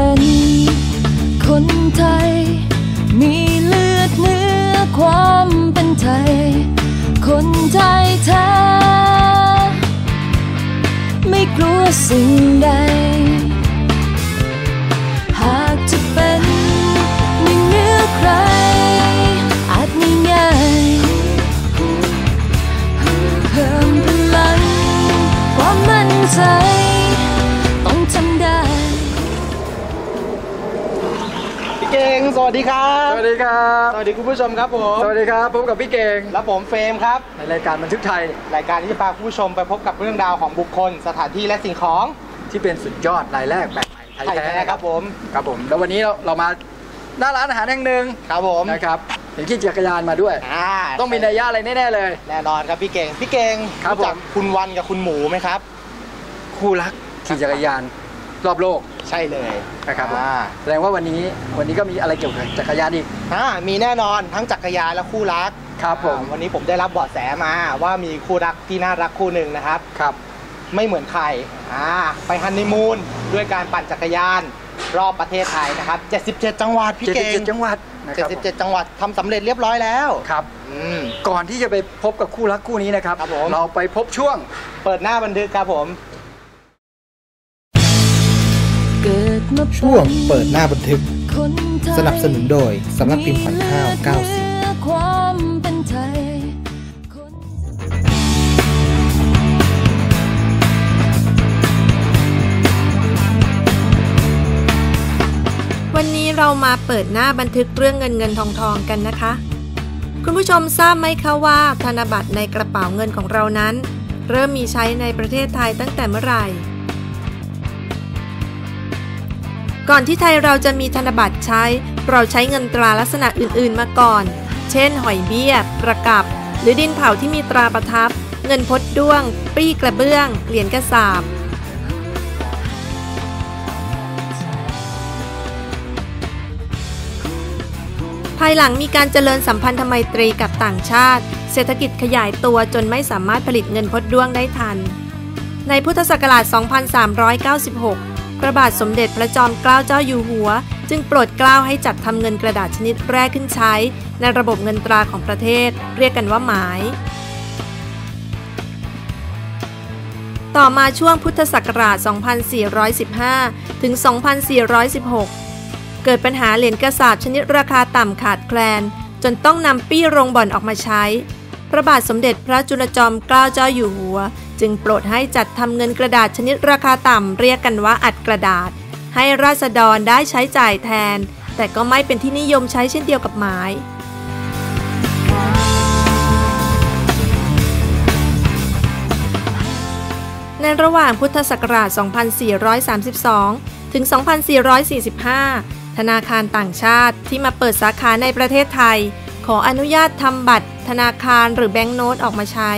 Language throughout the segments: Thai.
เป็นคนไทย มีเลือดเนื้อความเป็นไทย คนไทยแท้ ไม่กลัวสิ่งใด วัสดีครับ สวัสดีครับ สวัสดีคุณผู้ชมครับผม สวัสดีครับพบกับพี่เก่ง และผมเฟรมครับ ในรายการบันทึกไทย รายการที่จะพาคุณผู้ชมไปพบกับเรื่องราวของบุคคล สถานที่และสิ่งของที่เป็นสุดยอดรายแรกแบบใหม่ไทยไทยแท้แท้ครับผม ครับผม แล้ววันนี้เราเรามาหน้าร้านอาหารแห่งหนึ่งครับผม นะครับเห็นขี่จักรยานมาด้วยอ่าต้องมีนัยยะอะไรแน่ๆเลย แน่นอนครับพี่เก่ง พี่เก่งครับจักผมคุณวันกับคุณหมูไหมครับ คู่รักขี่จักรยาน รอบโลกใช่เลยนะครับผมอ่าแสดงว่าวันนี้วันนี้ก็มีอะไรเกี่ยวกับจักรยานอีก อ่ามีแน่นอนทั้งจักรยานและคู่รักครับผม อ่าวันนี้ผมได้รับเบาะแสมาว่ามีคู่รักที่น่ารักคู่หนึ่งนะครับ ครับ ไม่เหมือนใครอ่าไปฮันนีมูนด้วยการปั่นจักรยาน รอบประเทศไทยนะครับ 77 จังหวัดพี่เก่ง77 จังหวัดนะครับผม77 จังหวัดทำสำเร็จเรียบร้อยแล้ว ครับ อืม ก่อนที่จะไปพบกับคู่รักคู่นี้นะครับ ครับผม เราไปพบช่วงเปิดหน้าบันทึกครับผม ช่วงเปิดหน้าบันทึก สนับสนุนโดยสำนักพิมพ์ขวัญข้าว 90วันนี้เรามาเปิดหน้าบันทึกเรื่องเงินเงินทองทองกันนะคะ คุณผู้ชมทราบไหมคะว่า ธนบัตรในกระเป๋าเงินของเรานั้น เริ่มมีใช้ในประเทศไทยตั้งแต่เมื่อไหร่ ก่อนที่ไทยเราจะมีธนบัตรใช้ เราใช้เงินตราลักษณะอื่นๆมาก่อน เช่น หอยเบี้ย ประกับ หรือดินเผาที่มีตราประทับ เงินพดด้วง ปรี้กระเบื้อง เหรียญกระสาบภายหลังมีการเจริญสัมพันธไมตรีกับต่างชาติ เศรษฐกิจขยายตัวจนไม่สามารถผลิตเงินพดด้วงได้ทัน ในพุทธศักราช 2396 พระบาทสมเด็จพระจอมเกล้าเจ้าอยู่หัว จึงโปรดเกล้าให้จัดทำเงินกระดาษชนิดแรกขึ้นใช้ ในระบบเงินตราของประเทศ เรียกกันว่าหมาย ต่อมาช่วงพุทธศักราช 2415 ถึง 2416 เกิดปัญหาเหรียญกระสาบชนิดราคาต่ำขาดแคลน จนต้องนำปี้โรงบ่อนออกมาใช้ พระบาทสมเด็จพระจุลจอมเกล้าเจ้าอยู่หัว จึงโปรดให้จัดทำเงินกระดาษชนิดราคาต่ำเรียกกันว่าอัดกระดาษ ให้ราษฎรได้ใช้จ่ายแทน แต่ก็ไม่เป็นที่นิยมใช้เช่นเดียวกับหมายในระหว่างพุทธศักราช 2432 ถึง 2445 ธนาคารต่างชาติที่มาเปิดสาขาในประเทศไทย ขออนุญาตทำบัตร ธนาคารหรือแบงก์โนตออกมาใช้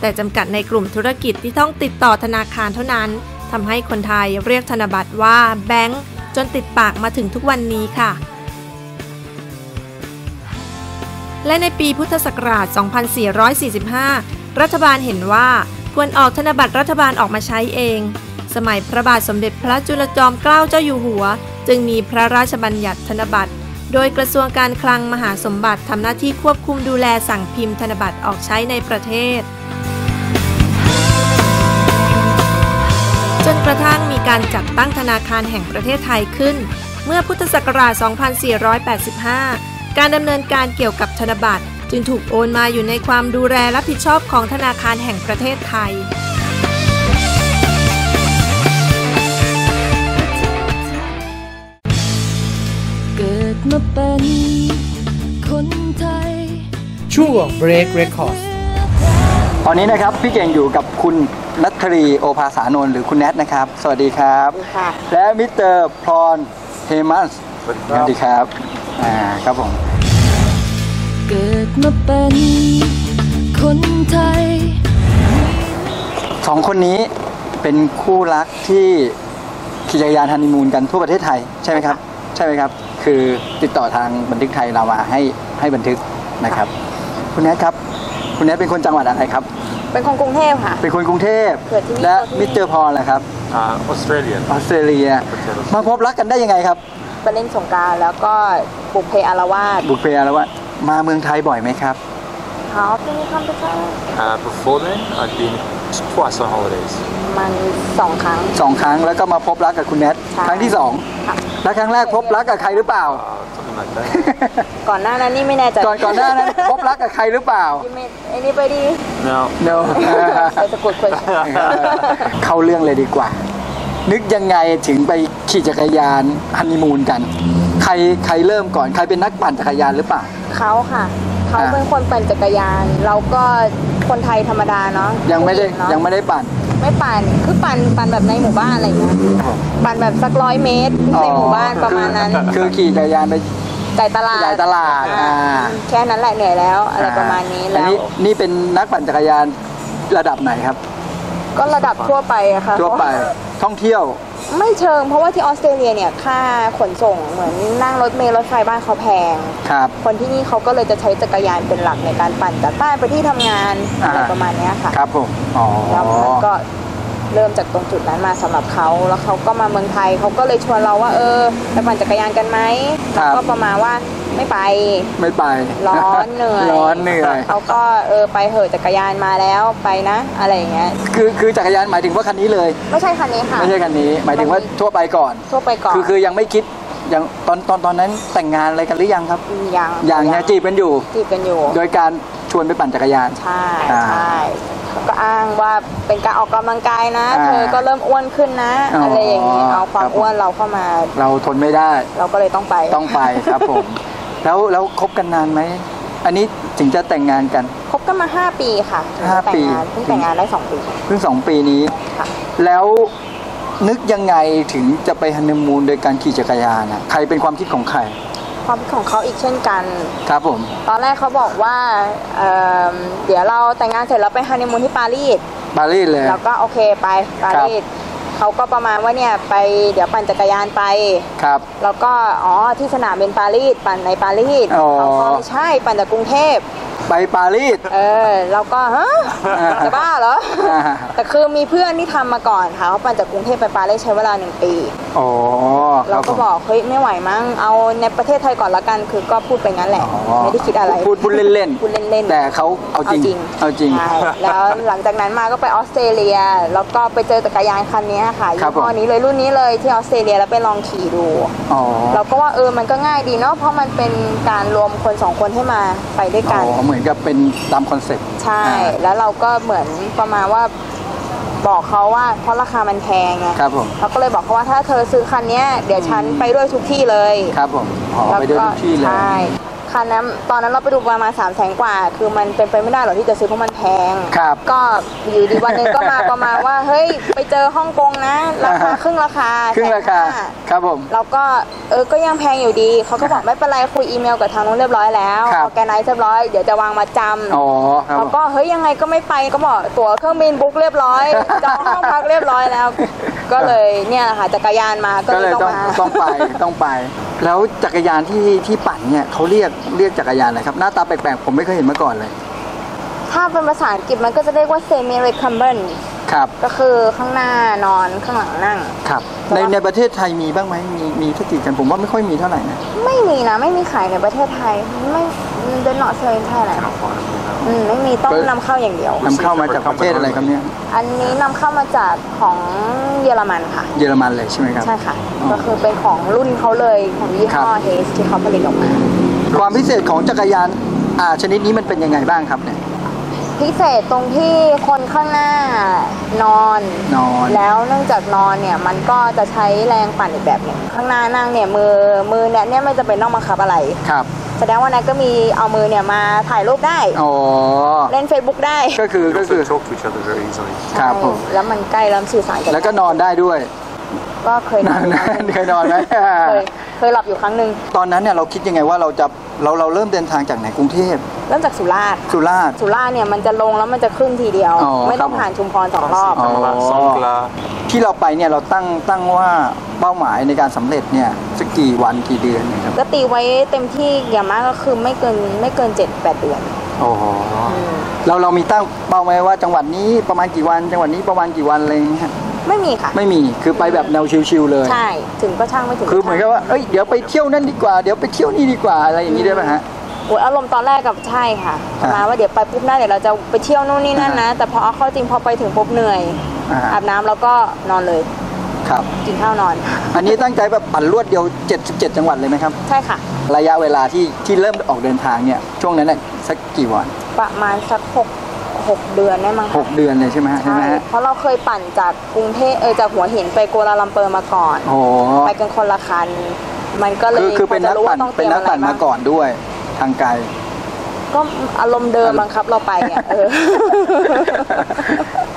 แต่จำกัดในกลุ่มธุรกิจที่ต้องติดต่อธนาคารเท่านั้นทำให้คนไทยเรียกธนบัตรว่าแบงก์จนติดปากมาถึงทุกวันนี้ค่ะ และในปีพุทธศักราช 2445 รัฐบาลเห็นว่าควรออกธนบัตรรัฐบาลออกมาใช้เอง สมัยพระบาทสมเด็จพระจุลจอมเกล้าเจ้าอยู่หัว จึงมีพระราชบัญญัติธนบัตร โดยกระทรวงการคลังมหาสมบัติทำหน้าที่ควบคุมดูแลสั่งพิมพ์ธนบัตรออกใช้ในประเทศ กระทั่งมีการจัดตั้งธนาคารแห่งประเทศไทยขึ้น เมื่อพุทธศักราช 2485 การดำเนินการเกี่ยวกับธนบัตรจึงถูกโอนมาอยู่ในความดูแลรับผิดชอบของธนาคารแห่งประเทศไทย เกิดมาเป็นคนไทย ช่วง Break Records ตอนนี้นะครับ พี่เก่งอยู่กับคุณ นัทรีโอภาสานนท์หรือคุณแนทนะครับ สวัสดีครับค่ะและมิสเตอร์พรอนเฮมันส์สวัสดีครับอ่าครับผม เกิดมาเป็นคนไทยสองคนนี้เป็นคู่รักที่ขี่จักรยานฮันนีมูนกันทั่วประเทศไทย ใช่ไหมครับ ใช่ไหมครับ คือติดต่อทางบันทึกไทยเรามาให้ให้บันทึกนะครับ คุณแนทครับ คุณแนทเป็นคนจังหวัดอะไรครับ เป็นคนกรุงเทพค่ะ เป็นคนกรุงเทพเกิดที่นี่และโตที่นี่ มิสเตอร์พรล่ะครับ Uh, Australian. ออสเตรเลีย มาพบรักกันได้ยังไงครับ ไปเล่นสงกรารแล้วก็บุกเพอารวาสบุกเปียแล้วว่ามาเมืองไทยบ่อยไหมครับ เขาเป็นคำพิพาก Uh, before then, I'd been twice on holidays. มันสองครั้ง สองครั้งแล้วก็มาพบรักกับคุณแนทใช่ ครั้งที่สองค่ะ แล้วครั้งแรกพบรักกับใครหรือเปล่า Uh, something like that. ก่อนหน้านั้นนี่ไม่แน่ใจก่อนก่อนหน้านั้นพบรักกับใครหรือเปล่า You met anybody no. no That's a good question เข้าเรื่องเลยดีกว่า นึกยังไงถึงไปขี่จักรยานฮันนีมูนกัน ใครใครเริ่มก่อนใครเป็นนักปั่นจักรยานหรือเปล่าเขาค่ะเขาอ่าเป็นคนปั่นจักรยาน เราก็คนไทยธรรมดาเนาะยังไม่ได้เนอะยังไม่ได้ปั่นไม่ปั่น คือปั่นปั่นแบบในหมู่บ้านอะไรอย่างเงี้ย ปั่นแบบสักร้อยเมตรในหมู่บ้านประมาณนั้น คือคือขี่จักรยานไป จ่ายตลาดจ่ายตลาดอ่าอ่าแค่นั้นแหละเหนื่อยแล้ว อะไรประมาณนี้อัแล้ว นี้นี่เป็นนักปั่นจักรยานระดับไหนครับ ก็ระดับทั่วไปอะค่ะทั่วไปท่องเที่ยว ไม่เชิง เพราะว่าที่ออสเตรเลียเนี่ยค่าขนส่งเหมือนนั่งรถเมล์รถไฟบ้านเขาแพง ครับ คนที่นี่เขาก็เลยจะใช้จักรยานเป็นหลักในการปั่นจากบ้านไปที่ทำงานอ่าอะไรประมาณเนี้ยค่ะครับผม อ๋อ แล้วมันก็ เริ่มจากตรงจุดนั้นมาสำหรับเขาแล้วเขาก็มาเมืองไทยเขาก็เลยชวนเราว่าเออไปปั่นจักรยานกันไหมครับเราก็ประมาณว่าไม่ไปไม่ไป ร้อนเหนื่อยร้อนเหนื่อยเขาก็เออไปเหอะจักรยานมาแล้วไปนะ อะไรอย่างเงี้ยคือคือจักรยานหมายถึงว่าคันนี้เลย ไม่ใช่คันนี้ค่ะไม่ใช่คันนี้ หมายถึงว่าทั่วไปก่อน ทั่วไปก่อนคือคือยังไม่คิดยังตอนตอนตอนนั้นแต่งงานอะไรกันหรือยังครับยังยังเนี่ยจีบกันอยู่จีบกันอยู่ โดยการชวนไปปั่นจักรยานใช่อ่าใช่เขา ก็อ้างว่าเป็นการออกกำลังกายนะ อ่าเธอก็เริ่มอ้วนขึ้นนะ อ๋อออะไรอย่างนี้เอาควาครัมบผม อ้วนเราเข้ามา เราทนไม่ได้ เราก็เลยต้องไปต้องไปครับผม แล้วแล้วคบกันนานไหม อันนี้ถึงจะแต่งงานกัน คบกันมา 5 ปีค่ะถึงห้าจะแต่ปี งงานเพิ่งแต่งงานได้ 2 ปี เพิ่งสองปีนี้ ค่ะ แล้วนึกยังไงถึงจะไปฮันนีมูนโดยการขี่จักรยานอะใครเป็นความคิดของใคร ความคิดของเขาอีกเช่นกัน ครับผม ตอนแรกเขาบอกว่าเอิ่มเดี๋ยวเราแต่งงานเสร็จแล้วไปฮันนีมูนที่ปารีส ปารีสเลย แล้วก็โอเคไปปารีสเขาก็ประมาณว่าเนี่ยไปเดี๋ยวปั่นจักรยานไป ครับ แล้วก็อ๋อที่สนามบินปารีสปั่นในปารีสอ๋อ เขาก็ไม่ใช่ปั่นจากกรุงเทพ ไปปารีส เออเราก็ฮะอ่าจะบ้าเหรออ่าแต่คือมีเพื่อนที่ทำมาก่อนค่ะเขาปั่นจากกรุงเทพไปปารีสใช้เวลาหนึ่งปี อ๋อคเราบก็ผมบอกเฮ้ยไม่ไหวมั้งเอาในประเทศไทยก่อนละกัน คือก็พูดไปงั้นแหละอ๋อไม่ได้คิดอะไร พูดพูดเล่นๆพูดเล่นๆแต่เขาเอาจริง เอาจริงใช่แล้วหลังจากนั้นมาก็ไปออสเตรเลีย แล้วก็ไปเจอจักรยานคันนี้ค่ะครัยี่บผมห้อนี้เลยรุ่นนี้เลยที่ออสเตรเลียแล้วไปลองขี่ดูอ๋อเราก็ว่าเออมันก็ง่ายดีเนาะเพราะมันเป็นการรวมคนสองคนให้มาไปด้วยอ๋กันอเหมือนกับเป็นตามคอนเซ็ปต์ใช่อ่าแล้วเราก็เหมือนประมาณว่าบอกเขาว่าเพราะราคามันแพงไงครับผมเราก็เลยบอกเขาว่าถ้าเธอซื้อคันเนี้ยเดี๋ยวฉันไปด้วยทุกที่เลย ครับผมอ๋อไปด้วยทุกที่เลยใช่ คันนั้นตอนนั้นเราไปดูประมาณสามแสนกว่า คือมันเป็นไปไม่ได้หรอกที่จะซื้อเพราะมันแพง ครับก็อยู่ดีวันหนึงก็มาประมาณว่า เฮ้ยไปเจอฮ่องกงนะราคาครึ่งราคาครึ่งราคาแสนห้ครับผม เราก็เออก็ยังแพงอยู่ดี เขาก็บอกไม่เป็นไรคุยอีเมลกับทางนู้นเรียบร้อยแล้วครับออแกไนซ์เรียบร้อยเดี๋ยวจะวางมาจำอ๋อครับเราผมก็เฮ้ยยังไงก็ไม่ไปก็บอกตั๋วเครื่องบินบุ๊กเรียบร้อยจองห้องพักเรียบร้อยแล้ว ก็เลยเนี่ยแหละค่ะจักรยานมาก็ก็เลเลยยต้องต้องมา ต้องไปต้องไป แล้วจักรยานที่ที่ปั่นเนี่ยเขาเรียกเรียกจักรยานอะไรครับ หน้าตาแปลกๆผมไม่เคยเห็นมาก่อนเลย ถ้าเป็นภาษาอังกฤษมันก็จะเรียกว่า semi recumbent ครับ ก็คือข้างหน้านอนข้างหลังนั่ง ครับแต่ในว่าในประเทศไทยมีบ้างไหมมีมีสักกี่กันผมว่าไม่ค่อยมีเท่าไหร่นะ ไม่มีนะ ไม่มีขายในประเทศไทย ไม่เดนนอตเซอร์ไทยแลนด์อืมไม่มีต้องนำเข้าอย่างเดียวนำเข้ามาจากประเทศอะไรครับเนี่ย อันนี้นำเข้ามาจากของเยอรมันค่ะ เยอรมันเลยใช่ไหมครับ ใช่ค่ะอ๋อก็คือเป็นของรุ่นเขาเลยของยี่ห้อครับเฮสที่เขาผลิตออกมา ความพิเศษของจักรยานอ่าชนิดนี้มันเป็นยังไงบ้างครับเนี่ย พิเศษตรงที่คนข้างหน้านอน นอน แล้วเนื่องจากนอนเนี่ยมันก็จะใช้แรงปั่นอีกแบบหนึ่งข้างหน้านั่งเนี่ยมือมือเนี่ยเนี่ยไม่จะเป็นต้องบังคับอะไรครับแสดงว่านัทก็มีเอามือเนี่ยมาถ่ายรูปได้อ๋อเล่น Facebook ได้ก็คือก็คือ Also talk to each other very easily. ครับผม ใช่แล้วมันใกล้แล้วสื่อสารกันแล้วก็นอนได้ด้วยก็เคยนอนเคยนอนไหม เคยเคยหลับอยู่ครั้งหนึ่ง ตอนนั้นเนี่ยเราคิดยังไงว่าเราจะ เราเราเริ่มเดินทางจากไหนกรุงเทพเริ่มจากสุราษฎร์สุราษฎร์ สุราษฎร์เนี่ยมันจะลงแล้วมันจะขึ้นทีเดียว อ๋อไม่ต้องครับผ่านชุมพรสองรอบ อ๋อ Songkla. ที่เราไปเนี่ยเราตั้งตั้งว่าเป้าหมายในการสำเร็จเนี่ยสักกี่วันกี่เดือนเนี่ยครับก็ตีไว้เต็มที่อย่างมากก็คือไม่เกินไม่เกิน7 8เดือน โอ้โหเราเรามีตั้งเป้าไหมว่าจังหวัดนี้ประมาณกี่วัน จังหวัดนี้ประมาณกี่วันอะไรอย่างเงี้ย ไม่มีค่ะ ไม่มีคือไปแบบแนวชิลๆเลย ใช่ ถึงก็ช่างไม่ถึงคือเหมือนกับว่าเอ้ยเดี๋ยวไปเที่ยวนั่นดีกว่า เดี๋ยวไปเที่ยวนี่ดีกว่าอะไรอย่างนี้ได้ไหมฮะโอ้ยอารมณ์ตอนแรกกับใช่ค่ะประมาณว่าเดี๋ยวไปปุ๊บหน้าเดี๋ยวเราจะไปเที่ยวนู่นนี่นั่นนะ แต่พอเอาเข้าจริงพอไปถึงปุ๊บเหนื่อยอ่าอาบน้ำแล้วก็นอนเลยครับกินข้าวนอน อันนี้ตั้งใจแบบปั่นรวดเดียว 77 จังหวัดเลยไหมครับ ใช่ค่ะ ระยะเวลาที่ที่เริ่มออกเดินทางเนี่ย ช่วงนั้นน่ะสักกี่วัน ประมาณสักห กหกเดือนได้มั้งหกเดือนเลยใช่ไหมฮะใช่ใช่ไหมฮะเพราะเราเคยปั่นจากกรุงเทพเออจากหัวหินไปกัวลาลัมเปอร์มาก่อน โอ้โหไปกันคนละคัน มันก็เลยคือคือเป็นพนัจะกรู้ปั่ว่านต้องเป็นนักปั่นตรียมาก่อนด้วยทางไกล ก็อารมณ์เดิมบังคับเราไปอะเออ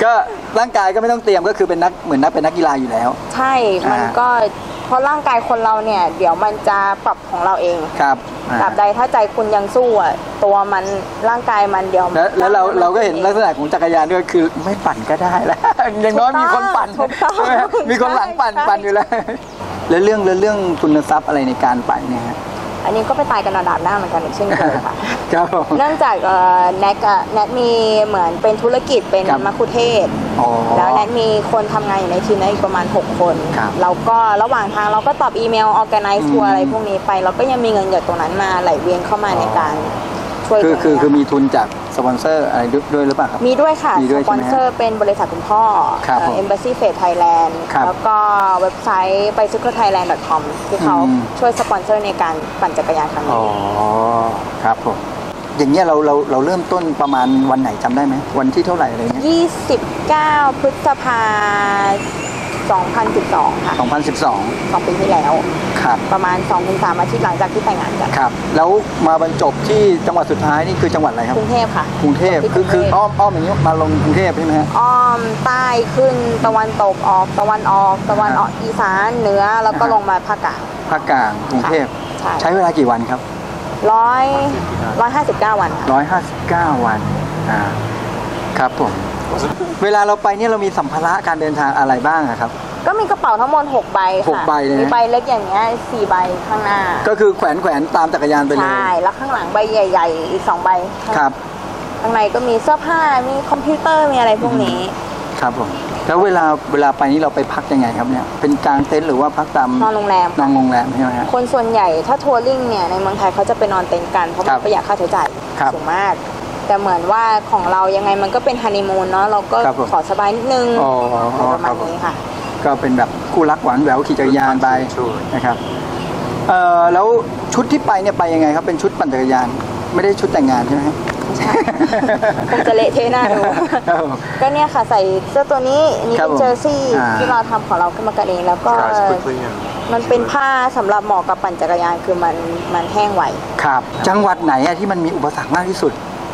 ก็ร่างกายก็ไม่ต้องเตรียมก็คือเป็นนักเหมือนนักเป็นนักกีฬาอยู่แล้ว ใช่ มันอ่าก็เพ ราะร่างกายคนเราเนี่ย เดี๋ยวมันจะปรับของเราเองครับอ่าตราบใดถ้าใจคุณยังสู้อะตัวมันร่างกายมันเดี๋ยวแล้วแล้วเรามันเราก็เห็นลักษณะของจักรยานด้วยคือไม่ปั่นก็ได้แล้วอย่างน้อยมีคนปั่นถูกต้องใช่ไหมฮะมีคนหลังปั่นใช่ปั่นอยู่แล้วแล้วเรื่องแล้วเรื่องทุนทรัพย์อะไรในการไปเนี่ยฮะ อันนี้ก็ไปตายกันระดับหน้าเหมือนกันอีกเช่นเคยค่ะครับผมเนื่องจากเอ่อแนทอะแนทมีเหมือนเป็นธุรกิจเป็นครับมัคคุเทศก์อ๋อแล้วแนทมีคนทำงานอยู่ในทีมนั้นอีกประมาณ 6 คนครับเราก็ระหว่างทางเราก็ตอบอีเมลออแกไนซ์ทัวอืมอะไรพวกนี้ไป เราก็ยังมีเงินจากตรงนั้นมาไหลเวียนเข้ามาในการ ช่วยคือตรงคือเนี้ยคือมีทุนจากสปอนเซอร์อะไรด้วยด้วยหรือเปล่าครับ มีด้วยค่ะ มีด้วยสปอนเซอร์เป็นบริษัทคุณพ่อครับผมเอ็มบ s ซีเฟสไทยแลนด์ครับแล้วก็เว็บไซต์ไปซุกไทยแลนด์ .com ที่เขาอืม ช่วยสปอนเซอร์ในการปั่นจักรยานครั้งอ๋อนี้ครับผมอย่างเงี้ยเราเราเราเริ่มต้นประมาณวันไหนจำได้ไหมวันที่เท่าไหร่อะไรเงี้ย29 พฤษภา2012 ค่ะ 2012 สองปีที่แล้ว ครับ ประมาณ 2-3 อาทิตย์หลังจากที่แต่งงานกันครับ แล้วมาบรรจบที่จังหวัดสุดท้ายนี่คือจังหวัดอะไรครับกรุงเทพค่ะ กรุงเทพที่คือกรุงเทพคืออ้อมอ้อมอย่างนี้มาลงกรุงเทพใช่ไหมฮะอ้อมใต้ขึ้นตะวันตกออกตะวันออกตะวันออกอีสานเหนือแล้วก็อ่าฮะลงมาภาคกลางภาคกลางกรุงเทพใช่ใช้เวลากี่วันครับร้อยร้อยห้าสิบเก้าวันค่ะ159วันอ่าครับผมเวลาเราไปเนี่ยเรามีสัมภาระการเดินทางอะไรบ้างอะครับ ก็มีกระเป๋าทั้งหมด6ใบหกค่ะใบเลยนะ มีใบเล็กอย่างเงี้ย4ใบข้างหน้าก็คือแขวนแขวนตามจักรยานไปเลยใช่แล้วข้างหลังใบใหญ่ๆอีก2ใบข้างครับข้างในก็มีเสื้อผ้ามีคอมพิวเตอร์มีอะไรพวกนี้ ครับผมแล้วเวลาเวลาไปนี่เราไปพักยังไงครับเนี่ยเป็นกลางเต็นท์หรือว่าพักตามนอนโรงแรม นอนโรงแรมใช่ไหมฮะ คนส่วนใหญ่ถ้าทัวริงเนี่ยในเมืองไทยเขาจะไปนอนเต็นท์กันเพราะครัมันบประหยัดค่าใช้จ่ายครับสูงมาก แต่เหมือนว่าของเรายังไงมันก็เป็นฮันนีมูนเนาะเราก็ครับผมขอสบายนิดนึงอ๋อประคมารัณบผม นี้ค่ะ ก็เป็นแบบคู่รักหวานแหววขี่จักรยานไปนะครับเอ่อแล้วชุดที่ไปเนี่ยไปยังไงครับเป็นชุดปั่นจักรยาน ไม่ได้ชุดแต่งงานใช่ไหมฮะคงจะเละเทะหน้าดูครับผมก็เนี่ยค่ะใส่เสื้อตัวนี้อันนี้ครับเป็นผมเจอร์ซี่อ่าที่เราทำของเราขึ้นมากันเองแล้วก็ Guys, quickly and มันเป็นผ้าสำหรับเหมาะกับปั่นจักรยานคือมันมันแห้งไวครับ จังหวัดไหนอะที่มันมีอุปสรรคมากที่สุด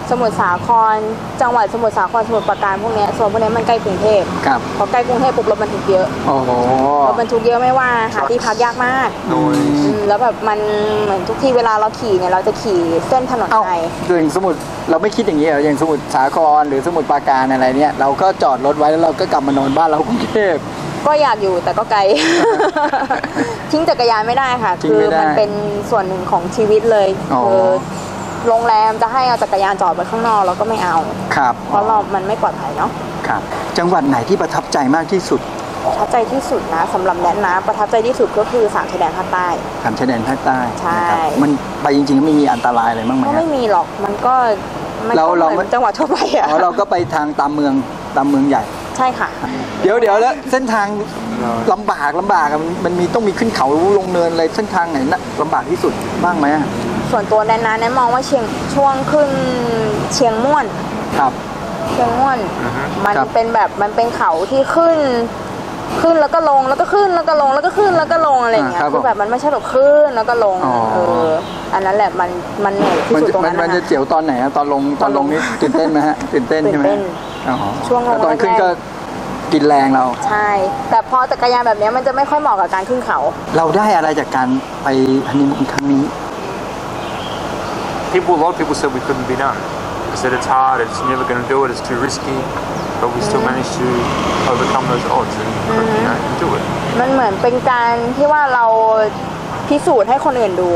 สมุทรสาคร จังหวัดสมุทรสาครสมุทรปราการพวกเนี้ยส่วนพวกเนี้ยมันใกล้กรุงเทพครับพอใกล้กรุงเทพปุ๊บรถบรรทุกเยอะโอ้โหรถบรรทุกเยอะไม่ว่าหาที่พักยากมาก noise. อืมแล้วแบบมันเหมือนทุกที่เวลาเราขี่เนี่ยเราจะขี่เส้นถนนเอ้าในอย่างสมุทรเราไม่คิดอย่างนี้เหรออย่างสมุทรสาครหรือสมุทรปราการอะไรเนี่ยเราก็จอดรถไว้แล้วเราก็กลับมานอนบ้านเรากรุงเทพก็อยากอยู่แต่ก็ไกล ทิ้งจักรยานไม่ได้ค่ะทิ้งคืไม่ได้มันเป็นส่วนหนึ่งของชีวิตเลยอ๋อคือ โรงแรมจะให้เอาจักรยานจอดไว้ข้างนอกเราก็ไม่เอา ครับเพราะเรามันไม่ปลอดภัยเนาะครับ จังหวัดไหนที่ประทับใจมากที่สุด ประทับใจที่สุดนะสำหรับแนทนะประทับใจที่สุดก็คือสามชายแดนภาคใต้ สามชายแดนภาคใต้ใช่ นะครับมันไปจริงๆไม่มีอันตรายอะไรบ้างไหมก็ฮะ ไม่มีหรอกมันก็มันเราก็เรา เหมือนจังหวัดทั่วไปอะอ๋อเราก็ไปทางตามเมืองตามเมืองใหญ่ ใช่ค่ะ เดี๋ยวเดี๋ยวแล้วเส้นทางลำบากลำบากอะมันมันมีต้องมีขึ้นเขาลงเนินอะไรเส้นทางไหนน่ะลำบากที่สุดบ้างไหมอะ ส่วนตัวแนนนะแนนมองว่าเชียงช่วงขึ้นเชียงม่วน ครับ เชียงม่วนมันครับ เป็นแบบมันเป็นเขาที่ขึ้น ขึ้นแล้วก็ลงแล้วก็ขึ้นแล้วก็ลงแล้วก็ขึ้นแล้วก็ลงอะไรอย่างเงี้ยอ่าครับคือแบบมันไม่ใช่แบบขึ้นแล้วก็ลงอ๋อ เอออันนั้นแหละมันมันเหนื่อยที่มันสุดจะตรงมันั้นนมันนะจะคะเจียวตอนไหนอะตอนลงตอนลงนี่ตื่นเต้นไหมฮะตื่นเต้นใช่ไหมตื่นเต้นอ๋อช่วงลงแล้วตอนขึ้นแรกๆก็กินแรงเรา ใช่ แต่พอจักรยานแบบเนี้ยมันจะไม่ค่อยเหมาะกับการขึ้นเขา เราได้อะไรจากการไปฮันนีมูนครั้งนี้ People, a lot of people said we couldn't be done. They said it's hard, it's never going to do it, it's too risky. But we still managed to overcome those odds and, you know, and do it. มันเหมือนเป็นการที่ว่าเราพิสูจน์ให้คนอื่นดู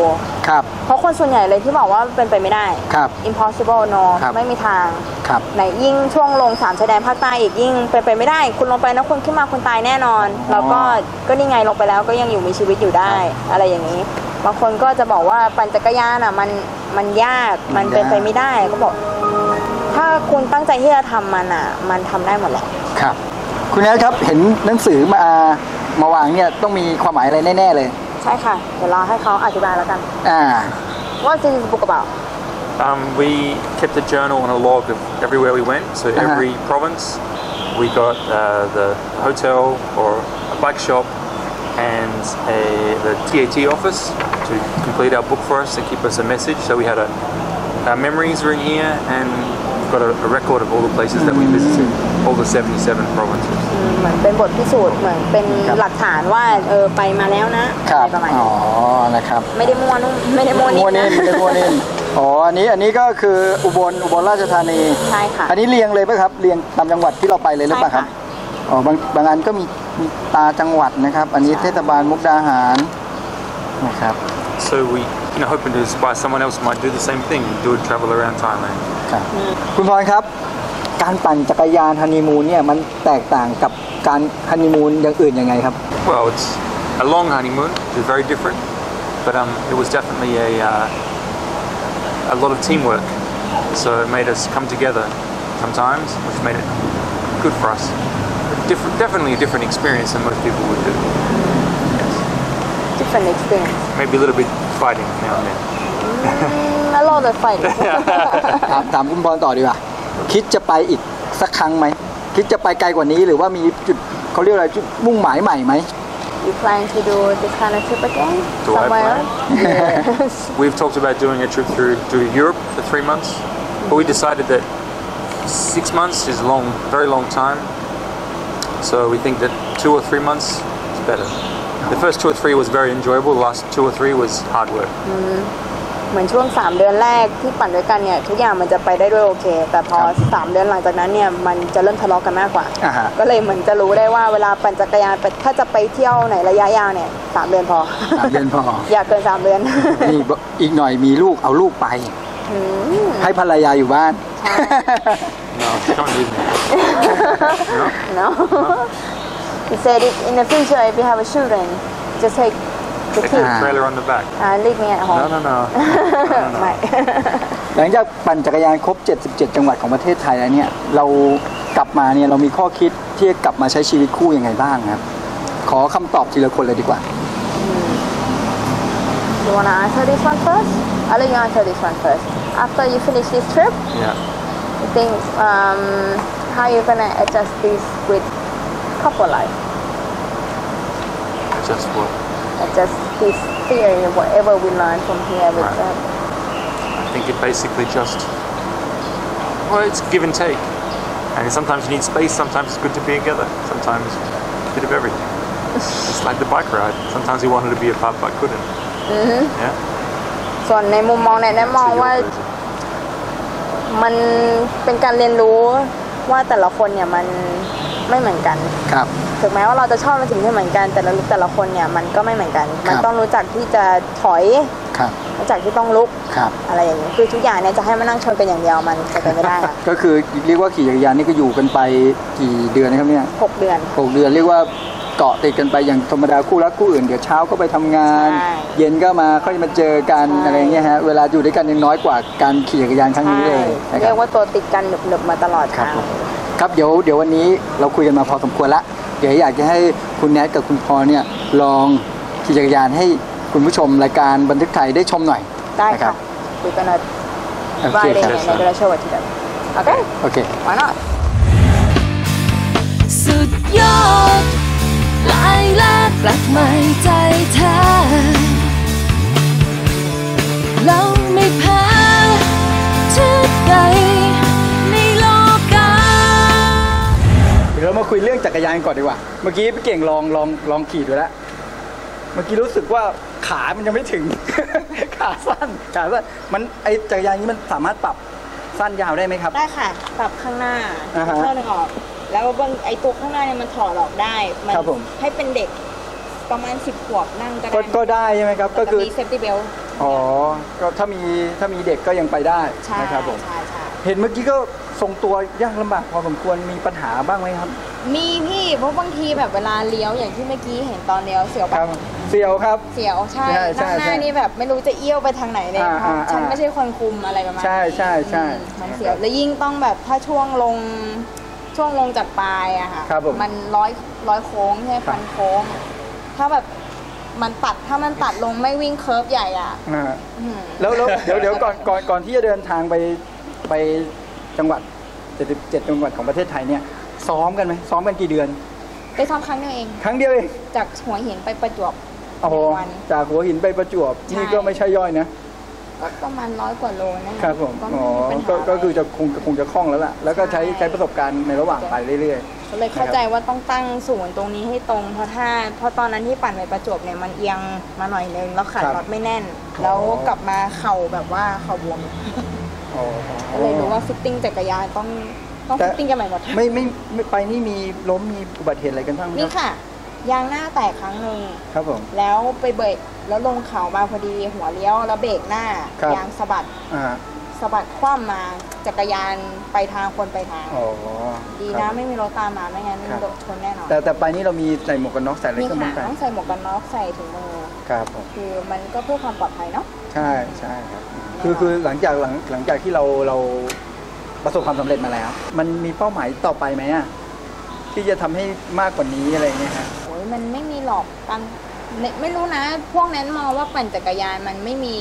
ครับ เพราะคนส่วนใหญ่เลยที่บอกว่าเป็นไปไม่ได้ ครับ impossible no ครับไม่มีทาง ครับ ไหนยิ่งช่วงลงสามชายแดนภาคใต้อีกยิ่งเป็นไปไม่ได้ คุณลงไปนะคุณขึ้นมาคุณตายแน่นอน แล้วก็ ก็นี่ไงลงไปแล้วก็ยังอยู่มีชีวิตอยู่ได้ อะไรอย่างนี้ บางคนก็จะบอกว่าปั่นจักรยานอะมัน มันยากมันเป็นไปไม่ได้ก็บอก ถ้าคุณตั้งใจที่จะทำมันอะ มันทำได้หมดแหละครับ คุณแอดครับเห็นหนังสือมามาวางเนี่ยต้องมีความหมายอะไรแน่ๆเลย ใช่ค่ะเดี๋ยวรอให้เขาอธิบายแล้วกันอ่า What is this book about Um, we kept a journal and a log of everywhere we went. So Uh-huh. every province, we got uh, the hotel or a bike shop and a, the TAT office to complete our book for us and keep us a message. So we had a, our memories were in here and we've got a, a record of all the places that we visited, all the 77 provinces. เหมือนเป็นบทพิสูจน์เหมือนเป็นครับหลักฐานว่าเออไปมาแล้วนะครัอะบไรประมาณอ๋อ นี้นะครับไม่ได้มั่วนุ่มไม่ได้มั่วนิดมัวนิ่นะมไม่ได้มัวนิ่มอ๋อ อันนี้ อันนี้ก็คืออุบล อุบลราชธานี ใช่ค่ะ อันนี้เรียงเลยป่ะครับ เรียงตามจังหวัดที่เราไปเลยหรือเปล่าครับ ใช่ค่ะ อ๋อ บางบางอันก็มีมีตาจังหวัดนะครับ อันนี้เทศบาลมุกดาหาร นะครับ So we, you know, hoping to inspire someone else might do the same thing, do a travel around Thailand. ครับคุณพรครับ การปั่นจักรยานฮันนีมูนเนี่ยมันแตกต่างกับการฮันนีมูนอย่างอื่นยังไงครับ Well, it's a long honeymoon, which is very different, but um, it was definitely a uh, a lot of teamwork. So it made us come together sometimes, which made it good for us. But different, definitely a different experience than most people would do. Yes. different experience Maybe a little bit fighting now and then. a lot of fight ถามถามคุณพรต่อดีกว่า คิดจะไปอีกสักครั้งไหม คิดจะไปไกลกว่านี้หรือว่ามีจุดเขาเรียกอะไรจุดมุ่งหมายใหม่ไหม you plan to do this kind of trip again Do I somewhere plan? yes We've talked about doing a trip through to Europe for three months, but we decided that six months is a long, very long time. So we think that two or three months is better. The first two or three was very enjoyable. The last two or three was hard work. เหมือนช่วง 3 เดือนแรกที่ปั่นด้วยกันเนี่ยทุกอย่างมันจะไปได้ด้วยโอเค แต่พอครับ3เดือนหลังจากนั้นเนี่ยมันจะเริ่มทะเลาะกันมากกว่า อ่าฮะ ก็เลยเหมือนจะรู้ได้ว่าเวลาปั่นจักรยานไปถ้าจะไปเที่ยวไหนระยะยาวเนี่ยสามเดือนพอ สามเดือนพอ อย่าเกิน 3 เดือน นี่บอกอีกหน่อยมีลูกเอาลูกไป อืม ให้ภรรยาอยู่บ้าน No, come with me. no he said if in the future if you have a children just take the Take kids the trailer on the back. uh, leave me at home No, no, no. ไม่ หลังจากปั่นจักรยานครบ 77 จังหวัดของประเทศไทยแล้วเนี่ย เรากลับมาเนี่ยเรามีข้อคิดที่จะกลับมาใช้ชีวิตคู่ยังไงบ้างครับ ขอคำตอบทีละคนเลยดีกว่า you wanna answer this one first I'll let you answer this one first after you finish this trip Yeah. you think um, how you gonna adjust this with couple life Just what? adjust this theory whatever we learn from here with Right. them I think it basically just well, it's give and take. And sometimes you need space. Sometimes it's good to be together. Sometimes a bit of everything. It's like the bike ride. Sometimes we wanted to be apart but couldn't. Mm-hmm. Yeah. ส่วนในมุมมองเนี่ยแนะมอง So ว่า your version. มันเป็นการเรียนรู้ว่าแต่ละคนเนี่ยมัน ไม่เหมือนกัน ครับ ถึงแม้ว่าเราจะชอบในสิ่งที่เหมือนกัน แต่ละแต่ละคนเนี่ยมันก็ไม่เหมือนกัน มันครับต้องรู้จักที่จะถอยครับรู้จักที่ต้องลุกครับอะไรอย่างนี้คือทุกอย่างเนี่ยจะให้มานั่งชนกันอย่างเดียวมันจะเป็นไม่ได้ค่ะก็คือเรียกว่าขี่จักรยานนี่ก็อยู่กันไปกี่เดือนนะครับเนี่ยหกเดือนหกเดือนเรียกว่าเกาะติดกันไปอย่างธรรมดาคู่รักคู่อื่นเดี๋ยวเช้าก็ไปทำงานใช่เย็นก็มาค่อยมาเจอกันใช่อะไรเงี้ยฮะเวลาอยู่ด้วยกันยังน้อยกว่าการขี่จักรยานครั้งนี้เลยนะคเรีรัยบกว่าตัวติดกันหนึบๆมาตลอดครับทางผม ครับเดี๋ยวเดี๋ยววันนี้เราคุยกันมาพอสมควรละเดี๋ยวอยากจะให้คุณแนทกับคุณพอเนี่ยลองขี่จักรยานให้คุณผู้ชมรายการบันทึกไทยได้ชมหน่อย ได้นะครัค่ะ บ we're gonna โอเค ride it ครับ and I'm gonna show it to them okay โอเค why not สุดยอดลายแลกแปลกใหม่ใจแท้เราไม่แพ้ที่ใด มาคุยเรื่องจักรยานก่อนดีกว่า เมื่อกี้พี่เก่งลองลองลองขี่ดูแล้ว เมื่อกี้รู้สึกว่าขามันยังไม่ถึง ขาสั้นขาสั้นมันไอจักรยานนี้มันสามารถปรับสั้นยาวได้ไหมครับ ได้ค่ะ ปรับข้างหน้าอ่าฮะเท่านึงออก แล้วบางไอตัวข้างหน้าเนี่ยมันถอดออกได้มัครับผม ให้เป็นเด็กประมาณ 10 ขวบนั่งก็ก็ได้ก็ได้ใช่ไหมครับ ก็คือ มีเซฟตี้เบลอ๋อ ก็ถ้ามีถ้ามีเด็กก็ยังไปได้ใช่นะครับผม ใช่ใช่ เห็นเมื่อกี้ก็ทรงตัวยากลำบากพอสมควรมีปัญหาบ้างไหมครับ มีพี่เพราะบางทีแบบเวลาเลี้ยวอย่างที่เมื่อกี้เห็นตอนเลี้ยวเสียวคปะรับเซียวครับ เสียวใช่ใช่ใช่นั่งหน้าใช่นี่แบบไม่รู้จะเอี้ยวไปทางไหนเลยอ่าเพราะอ่าฉันอ่าไม่ใช่คนคุมอะไรประมาณใช่นี้ใช่ใช่อืมมันเสียวแล้วยิ่งต้องแบบถ้าช่วงลงช่วงลงจากปลายอะค่ะครับผมมันร้อยร้อยโค้งใช่ไหมครับ พันโค้ง ถ้าแบบมันตัดถ้ามันตัดลงไม่วิ่งเคิร์ฟใหญ่อะอ่าอืม แล้วแล้วเดี๋ยวเดี๋ยวก่อนก่อนก่อนที่จะเดินทางไปไปจังหวัด77จังหวัดของประเทศไทยเนี่ย ซ้อมกันไหมซ้อมกันกี่เดือน ไปซ้อมครั้งเดียวเอง ครั้งเดียวเองจากหัวหินไปประจวบโอ้โหวัน จากหัวหินไปประจวบ ใช่ นี่ก็ไม่ใช่ย่อยนะก็ประมาณร้อยกว่าโลนั่นแหละครับผมก็อ๋ไม่อมีปัญหาก็ก็อะไรคือจะคงคงจะคล่องแล้วล่ะแล้วก็ใช้ใช่ใช้ประสบการณ์ในระหว่างไปเรื่อย ก็เลยเข้าใจว่าต้องตั้งศูนย์ตรงนี้ให้ตรงเพราะถ้าเพราะตอนนั้นที่ปั่นไปประจวบเนี่ยมันเอียงมาหน่อยนึงแล้วขัดครับน็อตไม่แน่นอ๋อแล้วกลับมาเข่าแบบว่าเข่าบวมๆอ๋อ ก็เลยรู้ว่าฟิตติ้งจักรยานต้อง ต้องแต่ฟิตติ้งกันใหม่หมดไม่ไม่ไม่ไปนี่มีล้มมีอุบัติเหตุอะไรกันบ้างไหมนี่ครับค่ะ ยางหน้าแตกครั้งหนึ่งครับผมแล้วไปเบรกแล้วลงเขามาพอดีหัวเลี้ยวแล้วเบรกหน้าครับยางสะบัดอ่าสะบัดคว่ำมาจักรยานไปทางคนไปทางอ๋อดีครันะบไม่มีรถตามมาไม่งั้นครับโดนชนแน่นอนแต่แต่ไปนี่เรามีใส่หมวกกันน็อกใส่อะไรนี่ก็เหมือค่ะนกันต้องใส่หมวกกันน็อกใส่ถุงมือครับผมคือมันก็เพื่อความปลอดภัยเนาะใช่ใช่ครับคือคือหลังจากหลังหลังจากที่เราเรา ประสบความสำเร็จมาแล้ว มันมีเป้าหมายต่อไปไหมอะที่จะทำให้มากกว่านี้อะไรเงี้ยฮะโอ้ยมันไม่มีหรอกการไม่ไม่รู้นะ พวกนั้นมองว่าปั่นจักรยานมันไม่มี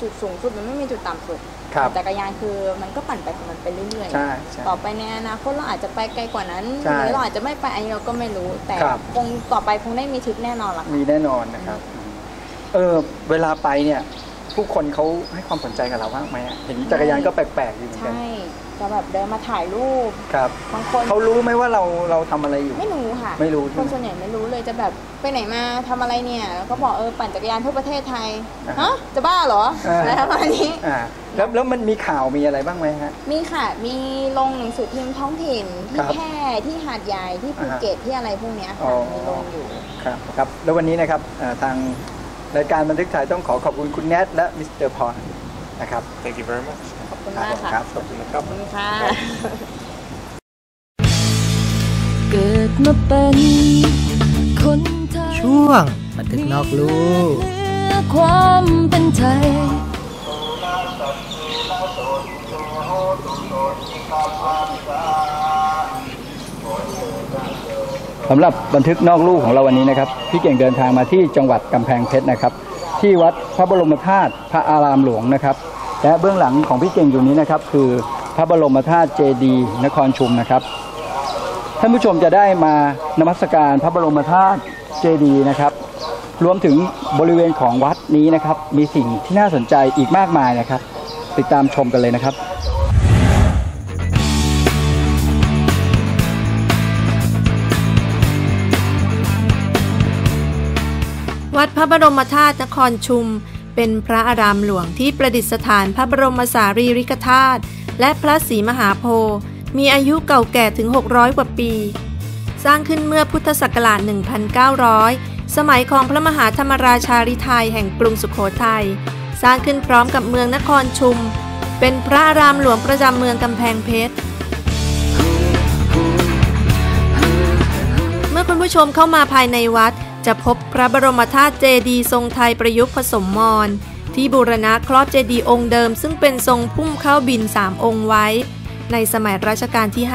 จุดสูงสุดมันไม่มีจุดต่ำสุดครับปั่นจักรยานคือมันก็ปั่นไปของมันไปเรื่อยๆใช่ใช่ต่อไปในอนาคตเราอาจจะไปไกลกว่านั้นใช่หรือเราอาจจะไม่ไปอันนี้เราก็ไม่รู้ แต่ครับคงต่อไปคงได้มีทริปแน่นอนล่ะมีแน่นอนนะครับเออเวลาไปเนี่ยผู้คนเขาให้ความสนใจกับเราบ้างไหมอะเห็นจักรยานก็แปลกๆอยู่เหมือนกันใช่ จะแบบเดินมาถ่ายรูปครับบางคนเขารู้ไหมว่าเราเราทำอะไรอยู่ ไม่รู้ค่ะไม่รู้คใช่นไหมส่วนใหญ่ไม่รู้เลยจะแบบไปไหนมาทำอะไรเนี่ยแล้วก็บอกเออปั่นจักรยานทั่วประเทศไทยอ่าฮะฮะจะบ้าเหรออ่า อะไรประมาณนี้ อ่าแล้วแล้วมันมีข่าวมีอะไรบ้างไหมฮะ มีค่ะ มีลงหนังสือพิมพ์ท้องถิ่นคที่รับแพร่ที่หาดใหญ่ที่ภูอ่าฮะเก็ตที่อะไรพวกเนี้ยอ๋ค่ะอ มีลงอยู่ ครับครับแล้ววันนี้นะครับเอ่อทางรายการบันทึกถ่ายต้องขอขอบคุณคุณแนทและมิสเตอร์พรนะครับ Thank you very much. ขอบคุณมากค่ะครับขอบคุณนะครับขอบคุณค่ะ เกิดมาเป็นคนไทยช่วงบันทึกนอกลู่เนื้อความเป็นไทยสำหรับบันทึกนอกลู่ของเราวันนี้นะครับพี่เก่งเดินทางมาที่จังหวัดกำแพงเพชรนะครับ ที่วัดพระบรมธาตุพระอารามหลวงนะครับ และเบื้องหลังของพี่เก่งอยู่นี้นะครับคือพระบรมธาตุเจดีย์นครชุมนะครับท่านผู้ชมจะได้มานมัสการพระบรมธาตุเจดีย์นะครับ รวมถึงบริเวณของวัดนี้นะครับ มีสิ่งที่น่าสนใจอีกมากมายนะครับ ติดตามชมกันเลยนะครับวัดพระบรมธาตุนครชุม เป็นพระอารามหลวงที่ประดิษฐานพระบรมสารีริกธาตุและพระศรีมหาโพธิ์มีอายุเก่าแก่ถึง 600 กว่าปี สร้างขึ้นเมื่อพุทธศักราช 1900 สมัยของพระมหาธรรมราชาริไทยแห่งกรุงสุขโขทัย สร้างขึ้นพร้อมกับเมืองนครชุม เป็นพระอารามหลวงประจำเมืองกำแพงเพชร เมื่อคุณผู้ชมเข้ามาภายในวัด จะพบพระบรมธาตุเจดีย์ทรงไทยประยุกต์ผสมมอญที่บูรณะครอบเจดีย์องค์เดิม ซึ่งเป็นทรงพุ่มเข้าบินสามองค์ไว้ ในสมัยรัชกาลที่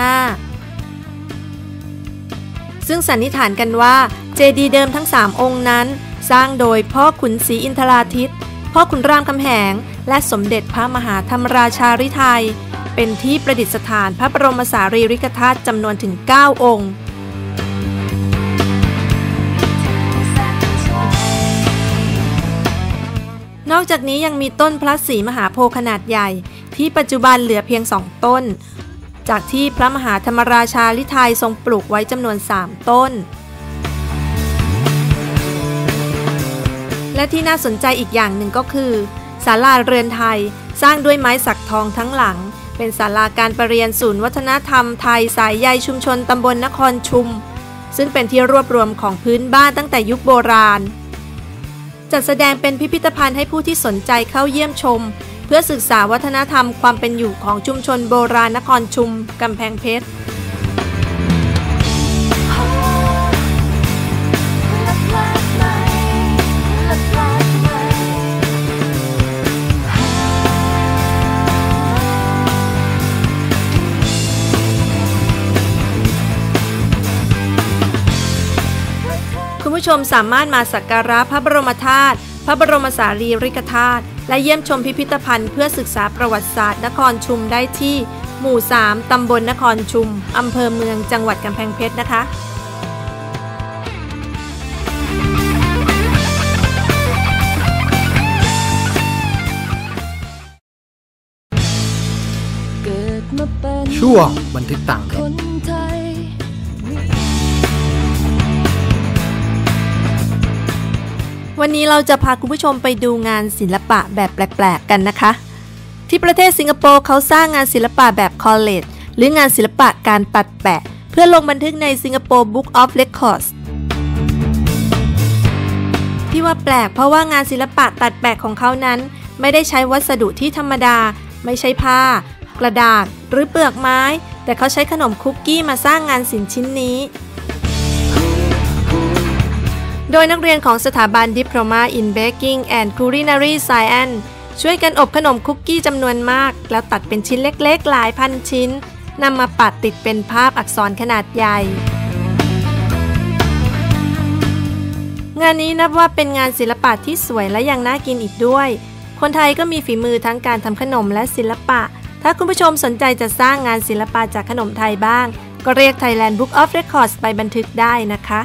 5 ซึ่งสันนิษฐานกันว่าเจดีย์เดิมทั้ง 3 องค์นั้น สร้างโดยพ่อขุนศรีอินทราทิตพ่อขุนรามคำแหง และสมเด็จพระมหาธรรมราชาริไทย เป็นที่ประดิษฐานพระบรมสารีริกธาตุจำนวนถึง 9 องค์ นอกจากนี้ยังมีต้นพระศรีมหาโพธิ์ขนาดใหญ่ ที่ปัจจุบันเหลือเพียงสองต้น จากที่พระมหาธรรมราชาลิไทยทรงปลูกไว้จำนวน3ต้น และที่น่าสนใจอีกอย่างหนึ่งก็คือศาลาเรือนไทยสร้างด้วยไม้สักทองทั้งหลัง เป็นศาลาการประเรียนศูนย์วัฒนธรรมไทยสายใยชุมชนตำบลนครชุม ซึ่งเป็นที่รวบรวมของพื้นบ้านตั้งแต่ยุคโบราณ จัดแสดงเป็นพิพิธภัณฑ์ให้ผู้ที่สนใจเข้าเยี่ยมชม เพื่อศึกษาวัฒนธรรมความเป็นอยู่ของชุมชนโบราณนครชุมกำแพงเพชร ผู้ชมสามารถมาสักการะพระบรมธาตุ พระบรมสารีริกธาตุ และเยี่ยมชมพิพิธภัณฑ์เพื่อศึกษาประวัติศาสตร์นครชุมได้ที่ หมู่ 3 ตำบลนครชุม อำเภอเมือง จังหวัดกำแพงเพชรนะคะเกิดมาเป็นช่วงบันทึกต่างแดคน วันนี้เราจะพาคุณผู้ชมไปดูงานศิลปะแบบแปลกๆกันนะคะ ที่ประเทศสิงคโปร์เขาสร้างงานศิลปะแบบคอลเลจหรืองานศิลปะการตัดแปะ เพื่อลงบันทึกใน Singapore Book of Records ที่ว่าแปลกเพราะว่างานศิลปะตัดแปะของเขานั้น ไม่ได้ใช้วัสดุที่ธรรมดา ไม่ใช่ผ้า กระดาษหรือเปลือกไม้ แต่เขาใช้ขนมคุกกี้มาสร้างงานศิลป์ชิ้นนี้ โดยนักเรียนของสถาบัน Diploma in Baking and Culinary Science ช่วยกันอบขนมคุกกี้จำนวนมาก แล้วตัดเป็นชิ้นเล็กๆ หลายพันชิ้นนำมาปัดติดเป็นภาพอักษรขนาดใหญ่ งานนี้นับว่าเป็นงานศิลปะที่สวยและยังน่ากินอีกด้วย คนไทยก็มีฝีมือทั้งการทำขนมและศิลปะ ถ้าคุณผู้ชมสนใจจะสร้างงานศิลปะจากขนมไทยบ้าง ก็เรียก Thailand Book of Records ไปบันทึกได้นะคะ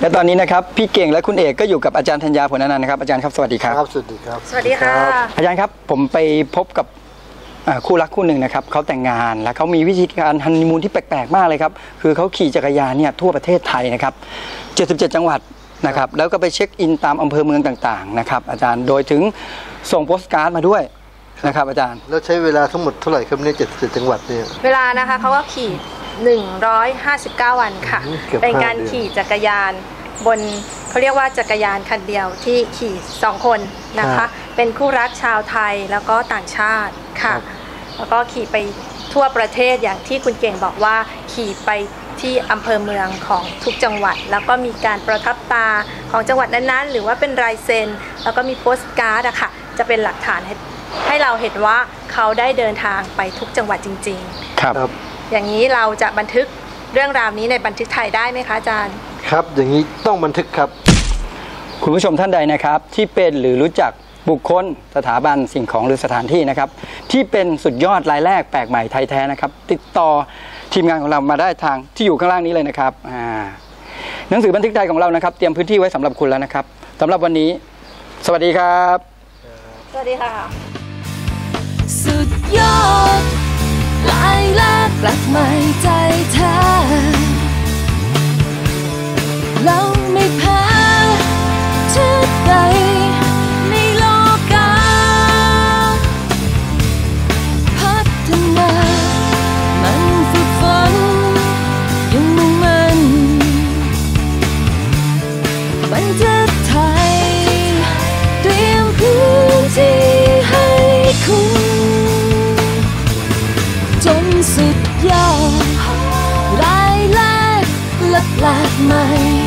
และตอนนี้นะครับพี่เก่งและคุณเอกก็อยู่กับอาจารย์ธัญญาผลอนันต์นะครับอาจารย์ครับสวัสดีครับ ครับสวัสดีครับ สวัสดีค่ะ อาจารย์ครับผมไปพบกับอ่าคู่รักคู่หนึ่งนะครับเขาแต่งงานแล้วเขามีวิธีการฮันนีมูนที่แปลกๆมากเลยครับคือเขาขี่จักรยานเนี่ยทั่วประเทศไทยนะครับ77 จังหวัดนะครับแล้วก็ไปเช็คอินตามอำเภอเมืองต่างๆนะครับอาจารย์โดยถึงส่งโปสการ์ดมาด้วยนะครับอาจารย์ แล้วใช้เวลาทั้งหมดเท่าไหร่ครับเนี่ย77จังหวัดเนี่ย เวลานะคะเขาก็ขี่ 159 วันค่ะอืมเกือบเป็นการห้าเดือนขี่จักรยานบนเขาเรียกว่าจักรยานคันเดียวที่ขี่สองคนนะคะ เป็นคู่รักชาวไทยแล้วก็ต่างชาติค่ะ แล้วก็ขี่ไปทั่วประเทศอย่างที่คุณเก่งบอกว่าขี่ไปที่อำเภอเมืองของทุกจังหวัด แล้วก็มีการประทับตาของจังหวัดนั้นๆ หรือว่าเป็นลายเซ็นแล้วก็มีโปสการ์ดอะค่ะ จะเป็นหลักฐานให้ให้เราเห็นว่าเขาได้เดินทางไปทุกจังหวัดจริง ๆ ครับครับ อย่างนี้เราจะบันทึกเรื่องราวนี้ในบันทึกไทยได้ไหมคะอาจารย์ ครับ อย่างนี้ต้องบันทึกครับ คุณผู้ชมท่านใดนะครับ ที่เป็นหรือรู้จักบุคคลสถาบันสิ่งของหรือสถานที่นะครับ ที่เป็นสุดยอดรายแรกแปลกใหม่ไทยแท้นะครับ ติดต่อทีมงานของเรามาได้ทางที่อยู่ข้างล่างนี้เลยนะครับอ่าหนังสือบันทึกไทยของเรานะครับ เตรียมพื้นที่ไว้สำหรับคุณแล้วนะครับสำหรับวันนี้ สวัสดีครับ สวัสดีค่ะ สุดยอดลากแปลกใหม่ใจแท้เราไม่แพ้ที่ใด สุด